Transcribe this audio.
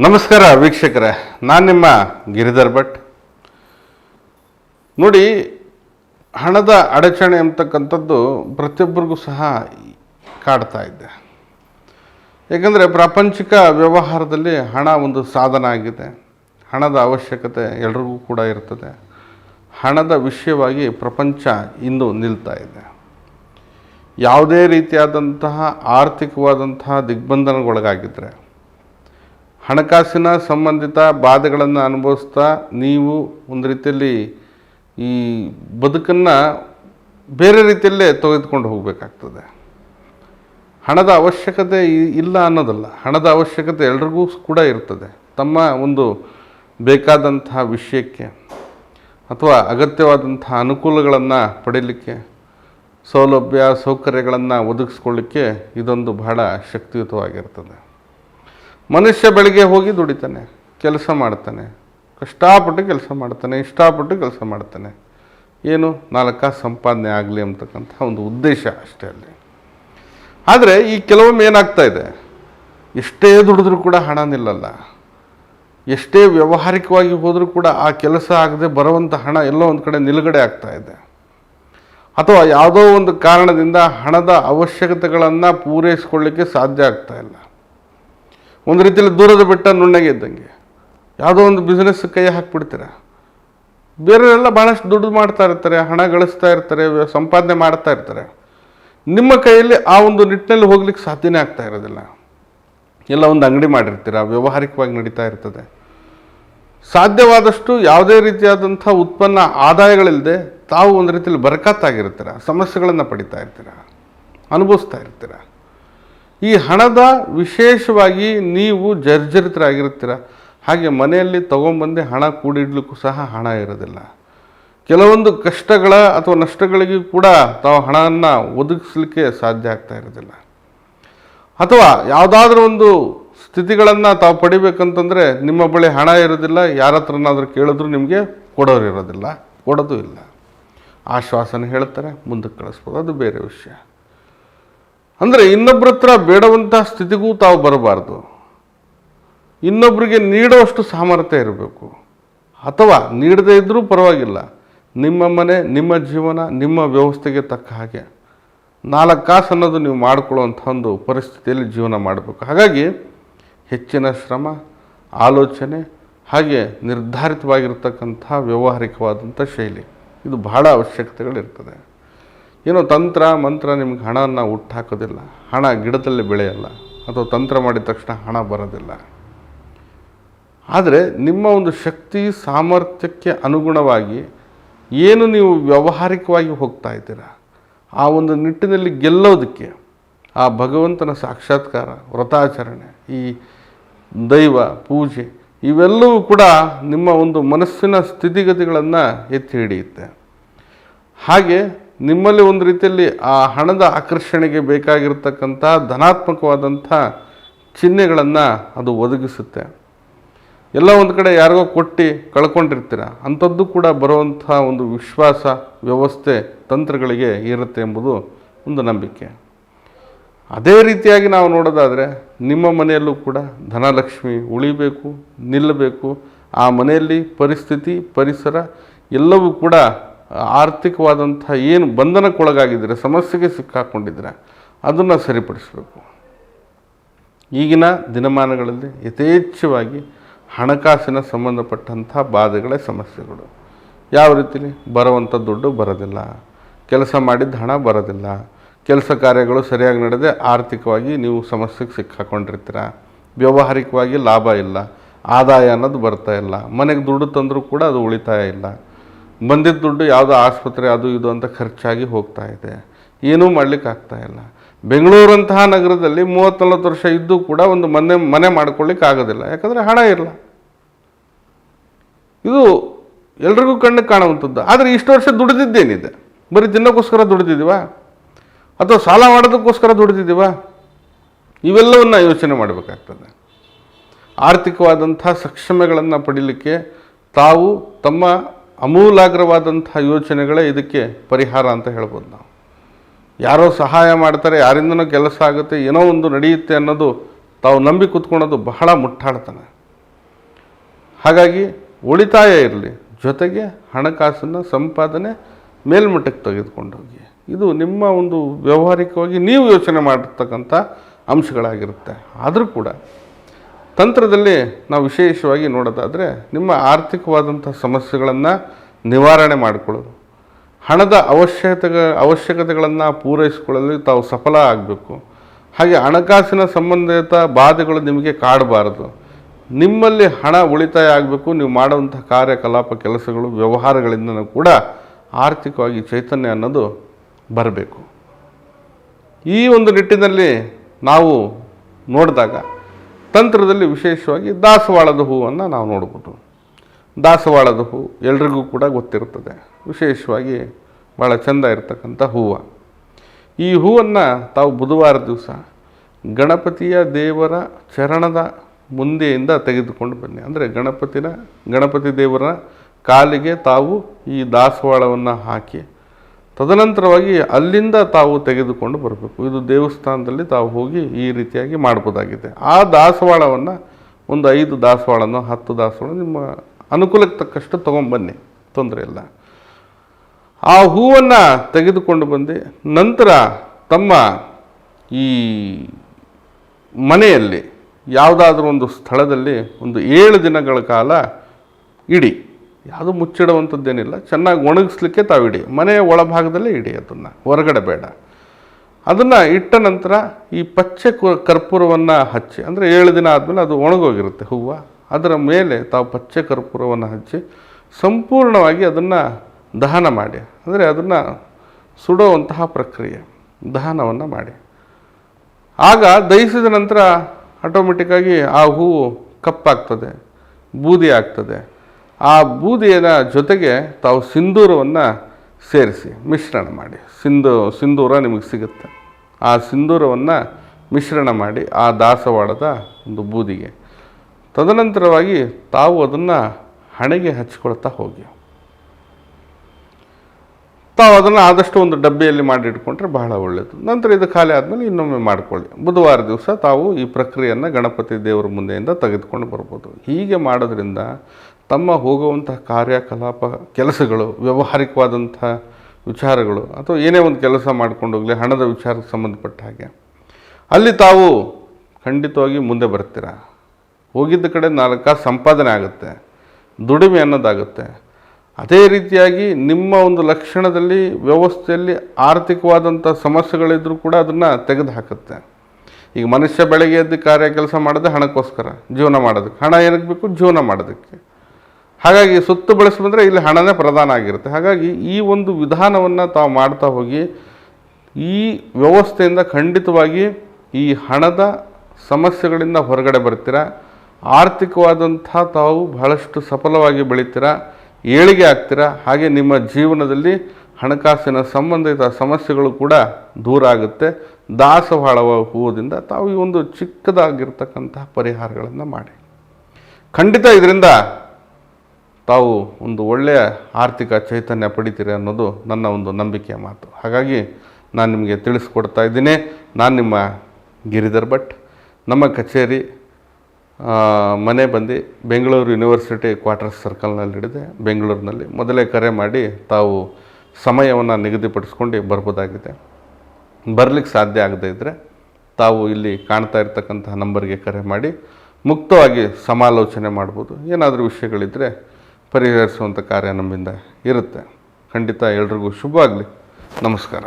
ನಮಸ್ಕಾರ ವೀಕ್ಷಕರೇ, ನಾನು ನಿಮ್ಮ ಗಿರಿಧರ್ ಭಟ್. ನೋಡಿ, ಹಣದ ಅಡಚಣೆ ಅಂತಕ್ಕಂಥದ್ದು ಪ್ರತಿಯೊಬ್ಬರಿಗೂ ಸಹ ಕಾಡ್ತಾ ಇದೆ. ಏಕೆಂದರೆ ಪ್ರಾಪಂಚಿಕ ವ್ಯವಹಾರದಲ್ಲಿ ಹಣ ಒಂದು ಸಾಧನ ಆಗಿದೆ. ಹಣದ ಅವಶ್ಯಕತೆ ಎಲ್ರಿಗೂ ಕೂಡ ಇರ್ತದೆ. ಹಣದ ವಿಷಯವಾಗಿ ಪ್ರಪಂಚ ಇಂದು ನಿಲ್ತಾ ಇದೆ. ಯಾವುದೇ ರೀತಿಯಾದಂತಹ ಆರ್ಥಿಕವಾದಂತಹ ದಿಗ್ಬಂಧನಗೊಳಗಾಗಿದ್ದರೆ ಹಣಕಾಸಿನ ಸಂಬಂಧಿತ ಬಾಧೆಗಳನ್ನು ಅನುಭವಿಸ್ತಾ ನೀವು ಒಂದು ರೀತಿಯಲ್ಲಿ ಈ ಬದುಕನ್ನು ಬೇರೆ ರೀತಿಯಲ್ಲೇ ತೆಗೆದುಕೊಂಡು ಹೋಗಬೇಕಾಗ್ತದೆ. ಹಣದ ಅವಶ್ಯಕತೆ ಇಲ್ಲ ಅನ್ನೋದಲ್ಲ, ಹಣದ ಅವಶ್ಯಕತೆ ಎಲ್ರಿಗೂ ಕೂಡ ಇರ್ತದೆ. ತಮ್ಮ ಒಂದು ಬೇಕಾದಂತಹ ವಿಷಯಕ್ಕೆ ಅಥವಾ ಅಗತ್ಯವಾದಂತಹ ಅನುಕೂಲಗಳನ್ನು ಪಡೀಲಿಕ್ಕೆ, ಸೌಲಭ್ಯ, ಸೌಕರ್ಯಗಳನ್ನು ಒದಗಿಸ್ಕೊಳ್ಳಿಕ್ಕೆ ಇದೊಂದು ಬಹಳ ಶಕ್ತಿಯುತವಾಗಿರ್ತದೆ. ಮನುಷ್ಯ ಬೆಳಿಗ್ಗೆ ಹೋಗಿ ದುಡಿತಾನೆ, ಕೆಲಸ ಮಾಡ್ತಾನೆ, ಕಷ್ಟಪಟ್ಟು ಕೆಲಸ ಮಾಡ್ತಾನೆ, ಇಷ್ಟಪಟ್ಟು ಕೆಲಸ ಮಾಡ್ತಾನೆ. ಏನು? ನಾಲ್ಕು ಸಂಪಾದನೆ ಆಗಲಿ ಅಂತಕ್ಕಂಥ ಒಂದು ಉದ್ದೇಶ ಅಷ್ಟೇ ಅಲ್ಲಿ. ಆದರೆ ಈ ಕೆಲವೊಮ್ಮೆ ಏನಾಗ್ತಾ ಇದೆ? ಎಷ್ಟೇ ದುಡಿದ್ರೂ ಕೂಡ ಹಣ ನಿಲ್ಲಲ್ಲ. ಎಷ್ಟೇ ವ್ಯಾವಹಾರಿಕವಾಗಿ ಹೋದರೂ ಕೂಡ ಆ ಕೆಲಸ ಆಗದೆ ಬರುವಂಥ ಹಣ ಎಲ್ಲೋ ಒಂದು ಕಡೆ ನಿಲುಗಡೆ ಆಗ್ತಾ ಇದೆ. ಅಥವಾ ಯಾವುದೋ ಒಂದು ಕಾರಣದಿಂದ ಹಣದ ಅವಶ್ಯಕತೆಗಳನ್ನು ಪೂರೈಸ್ಕೊಳ್ಳಿಕ್ಕೆ ಸಾಧ್ಯ ಆಗ್ತಾ ಇಲ್ಲ. ಒಂದು ರೀತಿಯಲ್ಲಿ ದೂರದ ಬೆಟ್ಟ ನುಣ್ಣಗೆ ಇದ್ದಂಗೆ. ಯಾವುದೋ ಒಂದು ಬಿಸ್ನೆಸ್ ಕೈ ಹಾಕ್ಬಿಡ್ತೀರ? ಬೇರೆಯವರೆಲ್ಲ ಭಾಳಷ್ಟು ದುಡ್ಡು ಮಾಡ್ತಾ ಇರ್ತಾರೆ, ಹಣ ಗಳಿಸ್ತಾ ಇರ್ತಾರೆ, ಸಂಪಾದನೆ ಮಾಡ್ತಾ ಇರ್ತಾರೆ. ನಿಮ್ಮ ಕೈಯಲ್ಲಿ ಆ ಒಂದು ನಿಟ್ಟಿನಲ್ಲಿ ಹೋಗ್ಲಿಕ್ಕೆ ಸಾಧ್ಯನೇ ಆಗ್ತಾ ಇರೋದಿಲ್ಲ. ಎಲ್ಲ ಒಂದು ಅಂಗಡಿ ಮಾಡಿರ್ತೀರ, ವ್ಯಾವಹಾರಿಕವಾಗಿ ನಡೀತಾ ಇರ್ತದೆ. ಸಾಧ್ಯವಾದಷ್ಟು ಯಾವುದೇ ರೀತಿಯಾದಂಥ ಉತ್ಪನ್ನ ಆದಾಯಗಳಿಲ್ಲದೆ ತಾವು ಒಂದು ರೀತಿಯಲ್ಲಿ ಬರಕತ್ತಾಗಿರ್ತೀರ, ಸಮಸ್ಯೆಗಳನ್ನು ಪಡಿತಾ ಇರ್ತೀರ, ಅನುಭವಿಸ್ತಾ ಇರ್ತೀರ? ಈ ಹಣದ ವಿಶೇಷವಾಗಿ ನೀವು ಜರ್ಜರಿತರಾಗಿರ್ತೀರ ಹಾಗೆ ಮನೆಯಲ್ಲಿ ತೊಗೊಂಬಂದೆ ಹಣ ಕೂಡಿಡ್ಲಿಕ್ಕೂ ಸಹ ಹಣ ಇರೋದಿಲ್ಲ. ಕೆಲವೊಂದು ಕಷ್ಟಗಳ ಅಥವಾ ನಷ್ಟಗಳಿಗೂ ಕೂಡ ತಾವು ಹಣವನ್ನು ಒದಗಿಸ್ಲಿಕ್ಕೆ ಸಾಧ್ಯ ಆಗ್ತಾ ಇರೋದಿಲ್ಲ. ಅಥವಾ ಯಾವುದಾದ್ರೂ ಒಂದು ಸ್ಥಿತಿಗಳನ್ನು ತಾವು ಪಡಿಬೇಕಂತಂದರೆ ನಿಮ್ಮ ಬಳಿ ಹಣ ಇರೋದಿಲ್ಲ ಯಾರ ಹತ್ರನಾದರೂ ಕೇಳಿದ್ರು ನಿಮಗೆ ಕೊಡೋರು ಇರೋದಿಲ್ಲ, ಕೊಡೋದು ಇಲ್ಲ. ಆಶ್ವಾಸನೆ ಹೇಳ್ತಾರೆ, ಮುಂದಕ್ಕೆ ಕಳಿಸ್ಬೋದು, ಅದು ಬೇರೆ ವಿಷಯ. ಅಂದರೆ ಇನ್ನೊಬ್ಬರ ಹತ್ರ ಬೇಡವಂಥ ಸ್ಥಿತಿಗೂ ತಾವು ಬರಬಾರ್ದು. ಇನ್ನೊಬ್ಬರಿಗೆ ನೀಡುವಷ್ಟು ಸಾಮರ್ಥ್ಯ ಇರಬೇಕು. ಅಥವಾ ನೀಡದೇ ಇದ್ದರೂ ಪರವಾಗಿಲ್ಲ. ನಿಮ್ಮ ಮನೆ, ನಿಮ್ಮ ಜೀವನ, ನಿಮ್ಮ ವ್ಯವಸ್ಥೆಗೆ ತಕ್ಕ ಹಾಗೆ. ನಾಲ್ಕು ಕಾಸು ಅನ್ನೋದು ನೀವು ಮಾಡಿಕೊಳ್ಳುವಂಥ ಒಂದು ಪರಿಸ್ಥಿತಿಯಲ್ಲಿ ಜೀವನ ಮಾಡಬೇಕು. ಹಾಗಾಗಿ ಹೆಚ್ಚಿನ ಶ್ರಮ, ಆಲೋಚನೆ, ಹಾಗೆ ನಿರ್ಧಾರಿತವಾಗಿರ್ತಕ್ಕಂಥ ವ್ಯಾವಹಾರಿಕವಾದಂಥ ಶೈಲಿ. ಇದು ಬಹಳ ಅವಶ್ಯಕತೆಗಳಿರ್ತದೆ. ಏನೋ ತಂತ್ರ, ಮಂತ್ರ ನಿಮ್ಗೆ ಹಣವನ್ನು ಹುಟ್ಟಾಕೋದಿಲ್ಲ. ಹಣ ಗಿಡದಲ್ಲಿ ಬೆಳೆಯಲ್ಲ. ಅಥವಾ ತಂತ್ರ ಮಾಡಿದ ತಕ್ಷಣ ಹಣ ಬರೋದಿಲ್ಲ. ಆದರೆ ನಿಮ್ಮ ಒಂದು ಶಕ್ತಿ, ಸಾಮರ್ಥ್ಯಕ್ಕೆ ಅನುಗುಣವಾಗಿ ಏನು ನೀವು ವ್ಯಾವಹಾರಿಕವಾಗಿ ಹೋಗ್ತಾ ಇದ್ದೀರಾ? ಆ ಒಂದು ನಿಟ್ಟಿನಲ್ಲಿ ಗೆಲ್ಲೋದಕ್ಕೆ ಆ ಭಗವಂತನ ಸಾಕ್ಷಾತ್ಕಾರ, ವ್ರತಾಚರಣೆ, ಈ ದೈವ, ಪೂಜೆ, ಇವೆಲ್ಲವೂ ಕೂಡ ನಿಮ್ಮ ಒಂದು ಮನಸ್ಸಿನ ಸ್ಥಿತಿಗತಿಗಳನ್ನು ಎತ್ತಿ ಹಿಡಿಯುತ್ತೆ. ಹಾಗೆ ನಿಮ್ಮಲ್ಲಿ ಒಂದು ರೀತಿಯಲ್ಲಿ ಆ ಹಣದ ಆಕರ್ಷಣೆಗೆ ಬೇಕಾಗಿರ್ತಕ್ಕಂಥ ಧನಾತ್ಮಕವಾದಂಥ ಚಿಹ್ನೆಗಳನ್ನು ಅದು ಒದಗಿಸುತ್ತೆ. ಎಲ್ಲ ಒಂದು ಕಡೆ ಯಾರಿಗೋ ಕೊಟ್ಟು ಕಳ್ಕೊಂಡಿರ್ತೀರ, ಅಂಥದ್ದು ಕೂಡ ಬರುವಂಥ ಒಂದು ವಿಶ್ವಾಸ, ವ್ಯವಸ್ಥೆ, ತಂತ್ರಗಳಿಗೆ ಇರುತ್ತೆ ಎಂಬುದು ಒಂದು ನಂಬಿಕೆ. ಅದೇ ರೀತಿಯಾಗಿ ನಾವು ನೋಡೋದಾದರೆ, ನಿಮ್ಮ ಮನೆಯಲ್ಲೂ ಕೂಡ ಧನಲಕ್ಷ್ಮಿ ಉಳಿಬೇಕು, ನಿಲ್ಲಬೇಕು, ಆ ಮನೆಯಲ್ಲಿ ಪರಿಸ್ಥಿತಿ, ಪರಿಸರ ಎಲ್ಲವೂ ಕೂಡ ಆರ್ಥಿಕವಾದಂಥ ಏನು ಬಂಧನಕ್ಕೊಳಗಾಗಿದ್ದರೆ, ಸಮಸ್ಯೆಗೆ ಸಿಕ್ಕಾಕೊಂಡಿದ್ರೆ ಅದನ್ನು ಸರಿಪಡಿಸಬೇಕು. ಈಗಿನ ದಿನಮಾನಗಳಲ್ಲಿ ಯಥೇಚ್ಛವಾಗಿ ಹಣಕಾಸಿನ ಸಂಬಂಧಪಟ್ಟಂಥ ಬಾಧೆಗಳೇ ಸಮಸ್ಯೆಗಳು. ಯಾವ ರೀತಿಲಿ? ಬರುವಂಥ ದುಡ್ಡು ಬರೋದಿಲ್ಲ. ಕೆಲಸ ಮಾಡಿದ ಹಣ ಬರೋದಿಲ್ಲ. ಕೆಲಸ ಕಾರ್ಯಗಳು ಸರಿಯಾಗಿ ನಡೆದೇ ಆರ್ಥಿಕವಾಗಿ ನೀವು ಸಮಸ್ಯೆಗೆ ಸಿಕ್ಕಾಕೊಂಡಿರ್ತೀರ? ವ್ಯಾವಹಾರಿಕವಾಗಿ ಲಾಭ ಇಲ್ಲ. ಆದಾಯ ಅನ್ನೋದು ಬರ್ತಾ ಇಲ್ಲ. ಮನೆಗೆ ದುಡ್ಡು ತಂದರೂ ಕೂಡ ಅದು ಉಳಿತಾಯ ಇಲ್ಲ. ಬಂದಿದ್ದ ದುಡ್ಡು ಯಾವುದೋ ಆಸ್ಪತ್ರೆ, ಅದು ಇದು ಅಂತ ಖರ್ಚಾಗಿ ಹೋಗ್ತಾ ಇದೆ. ಏನೂ ಮಾಡ್ಲಿಕ್ಕೆ ಆಗ್ತಾ ಇಲ್ಲ. ಬೆಂಗಳೂರಂತಹ ನಗರದಲ್ಲಿ ಮೂವತ್ತು ನಲ್ವತ್ತು ವರ್ಷ ಇದ್ದು ಕೂಡ ಒಂದು ಮನೆ ಮನೆ ಮಾಡ್ಕೊಳ್ಳಿಕ್ಕೆ ಆಗೋದಿಲ್ಲ. ಯಾಕಂದರೆ ಹಣ ಇಲ್ಲ. ಇದು ಎಲ್ರಿಗೂ ಕಣ್ಣಿಗೆ ಕಾಣುವಂಥದ್ದು. ಆದರೆ ಇಷ್ಟು ವರ್ಷ ದುಡಿದಿದ್ದೇನಿದೆ? ಬರೀ ತಿನ್ನೋಕ್ಕೋಸ್ಕರ ದುಡಿದಿದ್ದೀವ? ಅಥವಾ ಸಾಲ ಮಾಡೋದಕ್ಕೋಸ್ಕರ ದುಡಿದಿದ್ದೀವ? ಇವೆಲ್ಲವನ್ನ ಯೋಚನೆ ಮಾಡಬೇಕಾಗ್ತದೆ. ಆರ್ಥಿಕವಾದಂಥ ಸಕ್ಷಮಗಳನ್ನು ಪಡೀಲಿಕ್ಕೆ ತಾವು ತಮ್ಮ ಅಮೂಲಾಗ್ರವಾದಂಥ ಯೋಚನೆಗಳೇ ಇದಕ್ಕೆ ಪರಿಹಾರ ಅಂತ ಹೇಳ್ಬೋದು ನಾವು. ಯಾರೋ ಸಹಾಯ ಮಾಡ್ತಾರೆ, ಯಾರಿಂದನೋ ಕೆಲಸ ಆಗುತ್ತೆ, ಏನೋ ಒಂದು ನಡೆಯುತ್ತೆ ಅನ್ನೋದು ತಾವು ನಂಬಿ ಕೂತ್ಕೊಳ್ಳೋದು ಬಹಳ ಮುಟ್ಟಾಡ್ತಾನೆ. ಹಾಗಾಗಿ ಉಳಿತಾಯ ಇರಲಿ, ಜೊತೆಗೆ ಹಣಕಾಸನ್ನು ಸಂಪಾದನೆ ಮೇಲ್ಮಟ್ಟಕ್ಕೆ ತೆಗೆದುಕೊಂಡೋಗಿ. ಇದು ನಿಮ್ಮ ಒಂದು ವ್ಯಾವಹಾರಿಕವಾಗಿ ನೀವು ಯೋಚನೆ ಮಾಡಿರ್ತಕ್ಕಂಥ ಅಂಶಗಳಾಗಿರುತ್ತೆ. ಆದರೂ ಕೂಡ ತಂತ್ರದಲ್ಲಿ ನಾವು ವಿಶೇಷವಾಗಿ ನೋಡೋದಾದರೆ ನಿಮ್ಮ ಆರ್ಥಿಕವಾದಂಥ ಸಮಸ್ಯೆಗಳನ್ನು ನಿವಾರಣೆ ಮಾಡಿಕೊಳ್ಳೋದು. ಹಣದ ಅವಶ್ಯಕತೆ ಅವಶ್ಯಕತೆಗಳನ್ನು ಪೂರೈಸಿಕೊಳ್ಳಲು ತಾವು ಸಫಲ ಆಗಬೇಕು. ಹಾಗೆ ಹಣಕಾಸಿನ ಸಂಬಂಧಿತ ಬಾಧೆಗಳು ನಿಮಗೆ ಕಾಡಬಾರದು. ನಿಮ್ಮಲ್ಲಿ ಹಣ ಉಳಿತಾಯ ಆಗಬೇಕು, ನೀವು ಮಾಡುವಂಥ ಕಾರ್ಯಕಲಾಪ, ಕೆಲಸಗಳು ವ್ಯವಹಾರಗಳಿಂದಲೂ ಕೂಡ ಆರ್ಥಿಕವಾಗಿ ಚೈತನ್ಯ ಅನ್ನೋದು ಬರಬೇಕು. ಈ ಒಂದು ನಿಟ್ಟಿನಲ್ಲಿ ನಾವು ನೋಡಿದಾಗ ತಂತ್ರದಲ್ಲಿ ವಿಶೇಷವಾಗಿ ದಾಸವಾಳದ ಹೂವನ್ನು ನಾವು ನೋಡ್ಬೋದು. ದಾಸವಾಳದ ಹೂ ಎಲ್ರಿಗೂ ಕೂಡ ಗೊತ್ತಿರ್ತದೆ ವಿಶೇಷವಾಗಿ ಭಾಳ ಚೆಂದ ಇರತಕ್ಕಂಥ ಹೂವು. ಈ ಹೂವನ್ನು ತಾವು ಬುಧವಾರ ದಿವಸ ಗಣಪತಿಯ ದೇವರ ಚರಣದ ಮುಂದೆಯಿಂದ ತೆಗೆದುಕೊಂಡು ಬನ್ನಿ. ಅಂದರೆ ಗಣಪತಿನ, ಗಣಪತಿ ದೇವರ ಕಾಲಿಗೆ ತಾವು ಈ ದಾಸವಾಳವನ್ನು ಹಾಕಿ ತದನಂತರವಾಗಿ ಅಲ್ಲಿಂದ ತಾವು ತೆಗೆದುಕೊಂಡು ಬರಬೇಕು. ಇದು ದೇವಸ್ಥಾನದಲ್ಲಿ ತಾವು ಹೋಗಿ ಈ ರೀತಿಯಾಗಿ ಮಾಡ್ಬೋದಾಗಿದೆ. ಆ ದಾಸವಾಳವನ್ನು ಒಂದು ಐದು ದಾಸವಾಳನೋ ಹತ್ತು ದಾಸವಾಳ ನಿಮ್ಮ ಅನುಕೂಲಕ್ಕೆ ತಕ್ಕಷ್ಟು ತೊಗೊಂಬನ್ನಿ. ತೊಂದರೆ ಇಲ್ಲ. ಆ ಹೂವನ್ನು ತೆಗೆದುಕೊಂಡು ಬಂದು ನಂತರ ತಮ್ಮ ಈ ಮನೆಯಲ್ಲಿ ಯಾವುದಾದ್ರೂ ಒಂದು ಸ್ಥಳದಲ್ಲಿ ಒಂದು ಏಳು ದಿನಗಳ ಕಾಲ ಇಡಿ. ಯಾವುದು ಮುಚ್ಚಿಡುವಂಥದ್ದೇನಿಲ್ಲ. ಚೆನ್ನಾಗಿ ಒಣಗಿಸ್ಲಿಕ್ಕೆ ತಾವು ಇಡಿ ಮನೆಯ ಒಳಭಾಗದಲ್ಲೇ ಇಡಿ ಅದನ್ನು. ಹೊರಗಡೆ ಬೇಡ. ಅದನ್ನು ಇಟ್ಟ ನಂತರ ಈ ಪಚ್ಚೆ ಕರ್ಪೂರವನ್ನು ಹಚ್ಚಿ, ಅಂದರೆ ಏಳು ದಿನ ಆದಮೇಲೆ ಅದು ಒಣಗೋಗಿರುತ್ತೆ ಹೂವು. ಅದರ ಮೇಲೆ ತಾವು ಪಚ್ಚೆ ಕರ್ಪೂರವನ್ನು ಹಚ್ಚಿ ಸಂಪೂರ್ಣವಾಗಿ ಅದನ್ನು ದಹನ ಮಾಡಿ. ಅಂದರೆ ಅದನ್ನು ಸುಡುವಂತಹ ಪ್ರಕ್ರಿಯೆ. ದಹನವನ್ನು ಮಾಡಿ. ಆಗ ದಹಿಸಿದ ನಂತರ ಆಟೋಮೆಟಿಕ್ಕಾಗಿ ಆ ಹೂವು ಕಪ್ಪಾಗ್ತದೆ, ಬೂದಿ ಆಗ್ತದೆ. ಆ ಬೂದಿಯ ಜೊತೆಗೆ ತಾವು ಸಿಂಧೂರವನ್ನು ಸೇರಿಸಿ, ಮಿಶ್ರಣ ಮಾಡಿ. ಸಿಂಧು, ಸಿಂಧೂರ ನಿಮಗೆ ಸಿಗುತ್ತೆ. ಆ ಸಿಂಧೂರವನ್ನು ಮಿಶ್ರಣ ಮಾಡಿ ಆ ದಾಸವಾಳದ ಒಂದು ಬೂದಿಗೆ. ತದನಂತರವಾಗಿ ತಾವು ಅದನ್ನು ಹಣೆಗೆ ಹಚ್ಕೊಳ್ತಾ ಹೋಗಿ. ತಾವು ಅದನ್ನು ಆದಷ್ಟು ಒಂದು ಡಬ್ಬಿಯಲ್ಲಿ ಮಾಡಿಟ್ಕೊಂಡ್ರೆ ಬಹಳ ಒಳ್ಳೆಯದು ನಂತರ ಇದು ಖಾಲಿ ಆದಮೇಲೆ ಇನ್ನೊಮ್ಮೆ ಮಾಡಿಕೊಳ್ಳಿ. ಬುಧವಾರ ದಿವಸ ತಾವು ಈ ಪ್ರಕ್ರಿಯೆಯನ್ನು ಗಣಪತಿ ದೇವರ ಮುಂದೆಯಿಂದ ತೆಗೆದುಕೊಂಡು ಬರ್ಬೋದು. ಹೀಗೆ ಮಾಡೋದ್ರಿಂದ ತಮ್ಮ ಹೋಗುವಂತಹ ಕಾರ್ಯಕಲಾಪ, ಕೆಲಸಗಳು, ವ್ಯಾವಹಾರಿಕವಾದಂಥ ವಿಚಾರಗಳು, ಅಥವಾ ಏನೇ ಒಂದು ಕೆಲಸ ಮಾಡ್ಕೊಂಡು ಹೋಗಲಿ, ಹಣದ ವಿಚಾರಕ್ಕೆ ಸಂಬಂಧಪಟ್ಟ ಹಾಗೆ. ಅಲ್ಲಿ ತಾವು ಖಂಡಿತವಾಗಿ ಮುಂದೆ ಬರ್ತೀರ? ಹೋಗಿದ್ದ ಕಡೆ ನಾಲ್ಕು ಸಂಪಾದನೆ ಆಗುತ್ತೆ, ದುಡಿಮೆ ಅನ್ನೋದಾಗುತ್ತೆ. ಅದೇ ರೀತಿಯಾಗಿ ನಿಮ್ಮ ಒಂದು ಲಕ್ಷಣದಲ್ಲಿ, ವ್ಯವಸ್ಥೆಯಲ್ಲಿ ಆರ್ಥಿಕವಾದಂಥ ಸಮಸ್ಯೆಗಳಿದ್ರೂ ಕೂಡ ಅದನ್ನು ತೆಗೆದು ಹಾಕುತ್ತೆ ಈಗ ಮನುಷ್ಯ ಬೆಳಗ್ಗೆ ಎದ್ದು ಕಾರ್ಯ ಕೆಲಸ ಮಾಡೋದೇ ಹಣಕ್ಕೋಸ್ಕರ, ಜೀವನ ಮಾಡೋದಕ್ಕೆ. ಹಣ ಏನಕ್ಕೆ ಬೇಕು ಜೀವನ ಮಾಡೋದಕ್ಕೆ. ಹಾಗಾಗಿ ಸುತ್ತು ಬಳಸಿ ಬಂದರೆ ಇಲ್ಲಿ ಹಣನೇ ಪ್ರಧಾನ ಆಗಿರುತ್ತೆ. ಹಾಗಾಗಿ ಈ ಒಂದು ವಿಧಾನವನ್ನು ತಾವು ಮಾಡ್ತಾ ಹೋಗಿ ಈ ವ್ಯವಸ್ಥೆಯಿಂದ ಖಂಡಿತವಾಗಿ ಈ ಹಣದ ಸಮಸ್ಯೆಗಳಿಂದ ಹೊರಗಡೆ ಬರ್ತೀರಾ? ಆರ್ಥಿಕವಾದಂಥ ತಾವು ಬಹಳಷ್ಟು ಸಫಲವಾಗಿ ಬೆಳಿತೀರಾ? ಏಳಿಗೆ ಆಗ್ತೀರಾ? ಹಾಗೆ ನಿಮ್ಮ ಜೀವನದಲ್ಲಿ ಹಣಕಾಸಿನ ಸಂಬಂಧಿತ ಸಮಸ್ಯೆಗಳು ಕೂಡ ದೂರ ಆಗುತ್ತೆ. ದಾಸವಾಳವ ಹೂವದಿಂದ ತಾವು ಈ ಒಂದು ಚಿಕ್ಕದಾಗಿರ್ತಕ್ಕಂತಹ ಪರಿಹಾರಗಳನ್ನು ಮಾಡಿ. ಖಂಡಿತ ಇದರಿಂದ ತಾವು ಒಂದು ಒಳ್ಳೆಯ ಆರ್ಥಿಕ ಚೈತನ್ಯ ಪಡಿತೀರಿ ಅನ್ನೋದು ನನ್ನ ಒಂದು ನಂಬಿಕೆಯ ಮಾತು. ಹಾಗಾಗಿ ನಾನು ನಿಮಗೆ ತಿಳಿಸ್ಕೊಡ್ತಾ ಇದ್ದೀನಿ. ನಾನು ನಿಮ್ಮ ಗಿರಿಧರ್ ಭಟ್. ನಮ್ಮ ಕಚೇರಿ ಮನೆ ಬಂದು ಬೆಂಗಳೂರು ಯೂನಿವರ್ಸಿಟಿ ಕ್ವಾರ್ಟರ್ಸ್ ಸರ್ಕಲ್ನಲ್ಲಿ ಹಿಡಿದೆ ಬೆಂಗಳೂರಿನಲ್ಲಿ ಮೊದಲೇ ಕರೆ ಮಾಡಿ ತಾವು ಸಮಯವನ್ನು ನಿಗದಿಪಡಿಸ್ಕೊಂಡು ಬರ್ಬೋದಾಗಿದೆ. ಬರಲಿಕ್ಕೆ ಸಾಧ್ಯ ಆಗದೇ ಇದ್ದರೆ ತಾವು ಇಲ್ಲಿ ಕಾಣ್ತಾ ಇರ್ತಕ್ಕಂತಹ ನಂಬರ್ಗೆ ಕರೆ ಮಾಡಿ ಮುಕ್ತವಾಗಿ ಸಮಾಲೋಚನೆ ಮಾಡ್ಬೋದು. ಏನಾದರೂ ವಿಷಯಗಳಿದ್ದರೆ ಪರಿಹರಿಸುವಂಥ ಕಾರ್ಯ ನಮ್ಮಿಂದ ಇರುತ್ತೆ. ಖಂಡಿತ ಎಲ್ರಿಗೂ ಶುಭ ಆಗಲಿ ನಮಸ್ಕಾರ.